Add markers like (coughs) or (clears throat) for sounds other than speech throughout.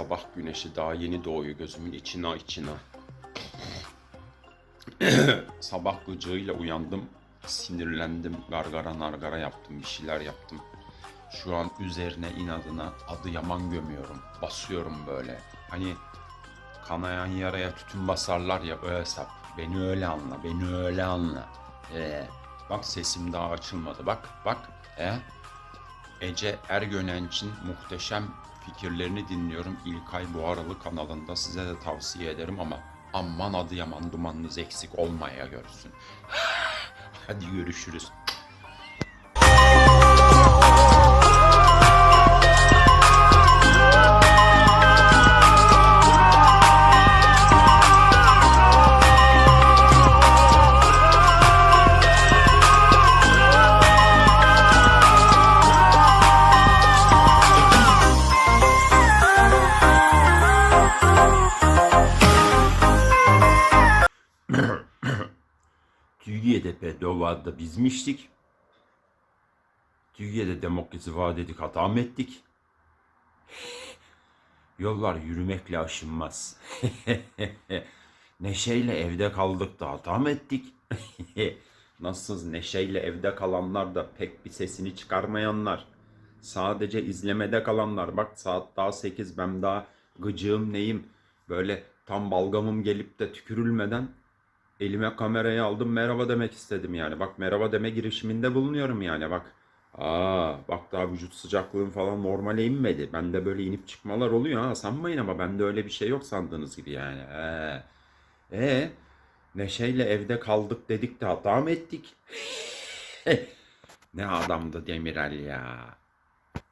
sabah güneşi daha yeni doğuyor gözümün içine içine. (clears throat) sabah gıcığıyla uyandım. Sinirlendim. Gargara nargara yaptım. Bir şeyler yaptım. Şu an üzerine inadına adı yaman gömüyorum. Basıyorum böyle. Hani kanayan yaraya tütün basarlar ya o hesap. Beni öyle anla. Beni öyle anla. Ee, bak sesim daha açılmadı. Bak bak. Ee, Ece Ergönenç'in muhteşem fikirlerini dinliyorum. İlkay Buharalı kanalında size de tavsiye ederim ama aman adı yaman dumanınız eksik olmaya görsün. (sighs) Hadi görüşürüz. Türkiye'de bedavada bizmiştik. Türkiye'de demokrasi vaat edik hata mı ettik? Yollar yürümekle aşınmaz. (laughs) Neşeyle evde kaldık da hata mı ettik? (laughs) Nasılsınız neşeyle evde kalanlar da pek bir sesini çıkarmayanlar. Sadece izlemede kalanlar. Bak saat daha 8 ben daha gıcığım neyim. Böyle tam balgamım gelip de tükürülmeden elime kamerayı aldım merhaba demek istedim yani. Bak merhaba deme girişiminde bulunuyorum yani bak. Aa bak daha vücut sıcaklığım falan normale inmedi. Bende böyle inip çıkmalar oluyor ha sanmayın ama bende öyle bir şey yok sandığınız gibi yani. He. E Neşeyle evde kaldık dedik de hata mı ettik? ne adamdı Demirel ya.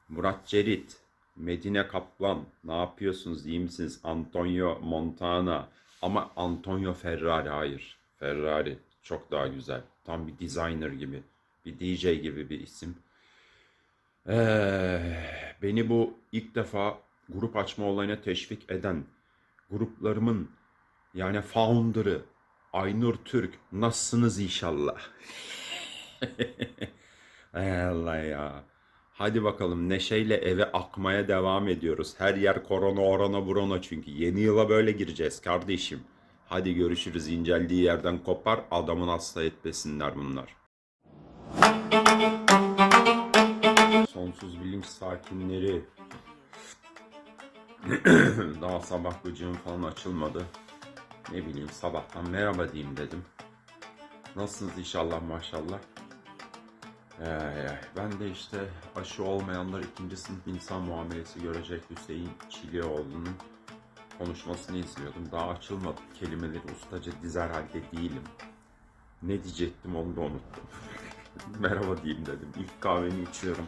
Murat Cerit, Medine Kaplan, ne yapıyorsunuz, iyi misiniz? Antonio Montana, ama Antonio Ferrari hayır. Ferrari çok daha güzel. Tam bir designer gibi, bir DJ gibi bir isim. Ee, beni bu ilk defa grup açma olayına teşvik eden gruplarımın yani founder'ı Aynur Türk nasılsınız inşallah? (laughs) Ey Allah ya. Hadi bakalım neşeyle eve akmaya devam ediyoruz. Her yer korona orana burana çünkü. Yeni yıla böyle gireceğiz kardeşim. Hadi görüşürüz. İnceldiği yerden kopar. Adamın hasta etmesinler bunlar. Sonsuz bilinç sakinleri. (clears throat) Daha sabah gıcığım falan açılmadı. Ne bileyim sabahtan merhaba diyeyim dedim. Nasılsınız inşallah maşallah. Ee, ben de işte aşı olmayanlar ikinci sınıf insan muamelesi görecek Hüseyin Çilioğlu'nun konuşmasını izliyordum. Daha açılmadı kelimeleri ustaca dizer halde değilim. Ne diyecektim onu da unuttum. (laughs) Merhaba diyeyim dedim. İlk kahvemi içiyorum.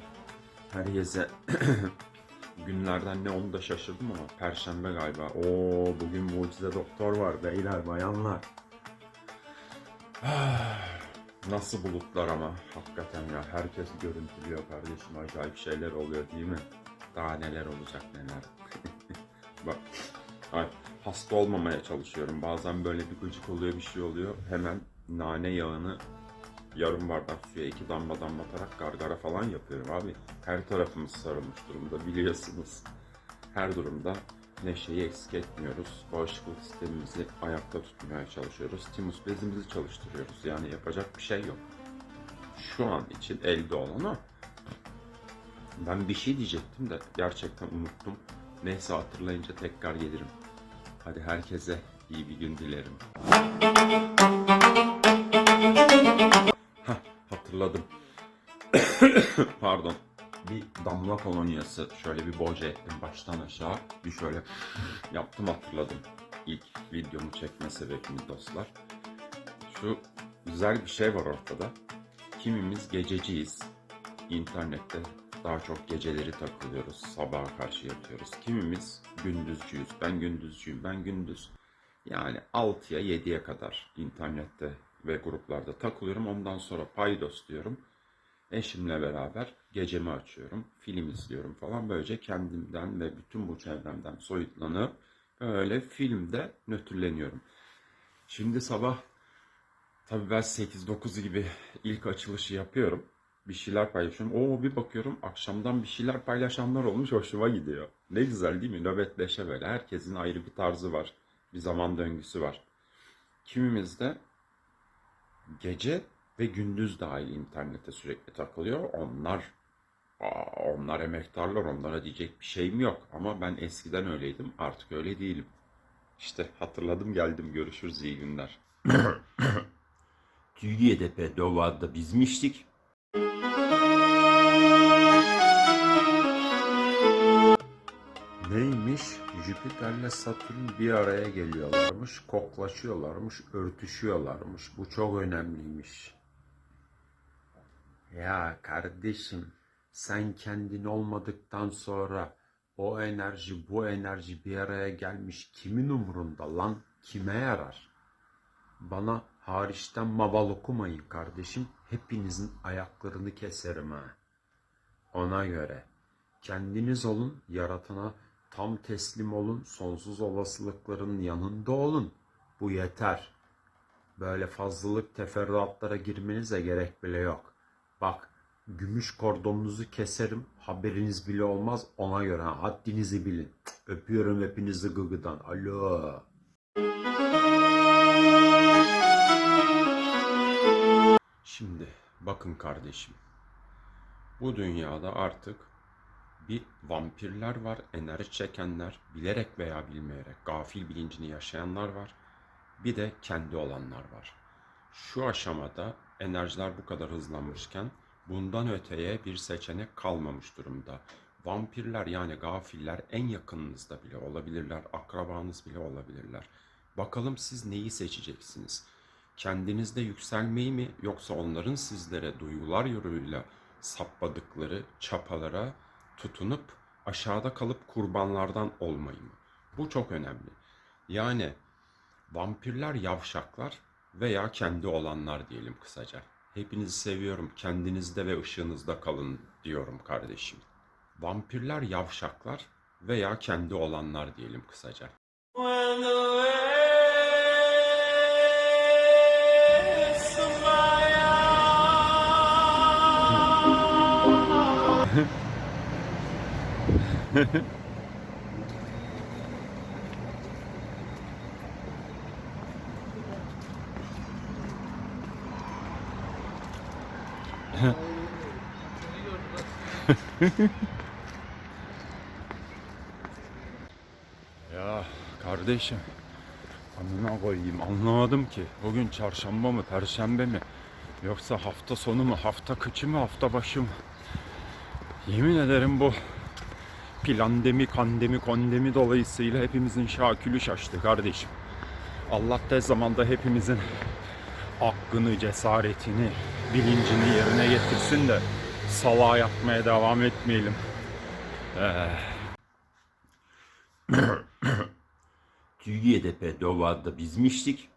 Herkese (clears throat) günlerden ne onu da şaşırdım ama Perşembe galiba. Oo bugün mucize doktor var beyler bayanlar. (sighs) Nasıl bulutlar ama hakikaten ya herkes görüntülüyor kardeşim acayip şeyler oluyor değil mi? Daha neler olacak neler. (laughs) Bak ay, hasta olmamaya çalışıyorum. Bazen böyle bir gıcık oluyor bir şey oluyor. Hemen nane yağını yarım bardak suya iki damla damlatarak gargara falan yapıyorum abi. Her tarafımız sarılmış durumda biliyorsunuz. Her durumda neşeyi eksik etmiyoruz. Bağışıklık sistemimizi ayakta tutmaya çalışıyoruz. Timus bezimizi çalıştırıyoruz. Yani yapacak bir şey yok. Şu an için elde olan o. Ben bir şey diyecektim de gerçekten unuttum. Neyse hatırlayınca tekrar gelirim. Hadi herkese iyi bir gün dilerim. Hah, hatırladım. (coughs) Pardon. Bir damla kolonyası şöyle bir boca ettim baştan aşağı. Bir şöyle (coughs) yaptım hatırladım. İlk videomu çekme sebebimi dostlar. Şu güzel bir şey var ortada. Kimimiz gececiyiz. İnternette daha çok geceleri takılıyoruz. Sabaha karşı yatıyoruz. Kimimiz gündüzcüyüz. Ben gündüzcüyüm. Ben gündüz. Yani 6'ya 7'ye kadar internette ve gruplarda takılıyorum. Ondan sonra paydos diyorum. Eşimle beraber gecemi açıyorum. Film izliyorum falan. Böylece kendimden ve bütün bu çevremden soyutlanıp böyle filmde nötrleniyorum. Şimdi sabah tabii ben 8-9 gibi ilk açılışı yapıyorum. Bir şeyler paylaşıyorum. Oo bir bakıyorum akşamdan bir şeyler paylaşanlar olmuş hoşuma gidiyor. Ne güzel değil mi? Nöbetleşe böyle. Herkesin ayrı bir tarzı var. Bir zaman döngüsü var. Kimimizde gece ve gündüz dahil internete sürekli takılıyor. Onlar onlar emektarlar. Onlara diyecek bir şeyim yok. Ama ben eskiden öyleydim. Artık öyle değilim. İşte hatırladım geldim. Görüşürüz iyi günler. (coughs) Türkiye'de Pedrova'da bizmiştik. Neymiş? Jüpiter'le Satürn bir araya geliyorlarmış, koklaşıyorlarmış, örtüşüyorlarmış. Bu çok önemliymiş. Ya kardeşim, sen kendin olmadıktan sonra o enerji, bu enerji bir araya gelmiş kimin umurunda lan? Kime yarar? Bana hariçten maval okumayın kardeşim. Hepinizin ayaklarını keserim ha. Ona göre kendiniz olun, yaratana tam teslim olun, sonsuz olasılıkların yanında olun. Bu yeter. Böyle fazlalık teferruatlara girmenize gerek bile yok. Bak, gümüş kordonunuzu keserim, haberiniz bile olmaz ona göre. ha, Haddinizi bilin. Öpüyorum hepinizi gıgıdan. Alo. Şimdi bakın kardeşim. Bu dünyada artık bir vampirler var, enerji çekenler, bilerek veya bilmeyerek gafil bilincini yaşayanlar var. Bir de kendi olanlar var. Şu aşamada enerjiler bu kadar hızlanmışken bundan öteye bir seçenek kalmamış durumda. Vampirler yani gafiller en yakınınızda bile olabilirler, akrabanız bile olabilirler. Bakalım siz neyi seçeceksiniz? Kendinizde yükselmeyi mi yoksa onların sizlere duygular yoluyla sapladıkları çapalara tutunup aşağıda kalıp kurbanlardan olmayı mı? Bu çok önemli. Yani vampirler yavşaklar veya kendi olanlar diyelim kısaca. Hepinizi seviyorum. Kendinizde ve ışığınızda kalın diyorum kardeşim. Vampirler yavşaklar veya kendi olanlar diyelim kısaca. When the (laughs) Ya kardeşim amına koyayım anlamadım ki. Bugün çarşamba mı perşembe mi? Yoksa hafta sonu mu hafta kıçı mı hafta başı mı? Yemin ederim bu plandemi kandemi kondemi dolayısıyla hepimizin şakülü şaştı kardeşim. Allah tez zamanda hepimizin aklını cesaretini bilincini yerine getirsin de salağa yatmaya devam etmeyelim. (coughs) Türkiye'de Pedrova'da bizmiştik.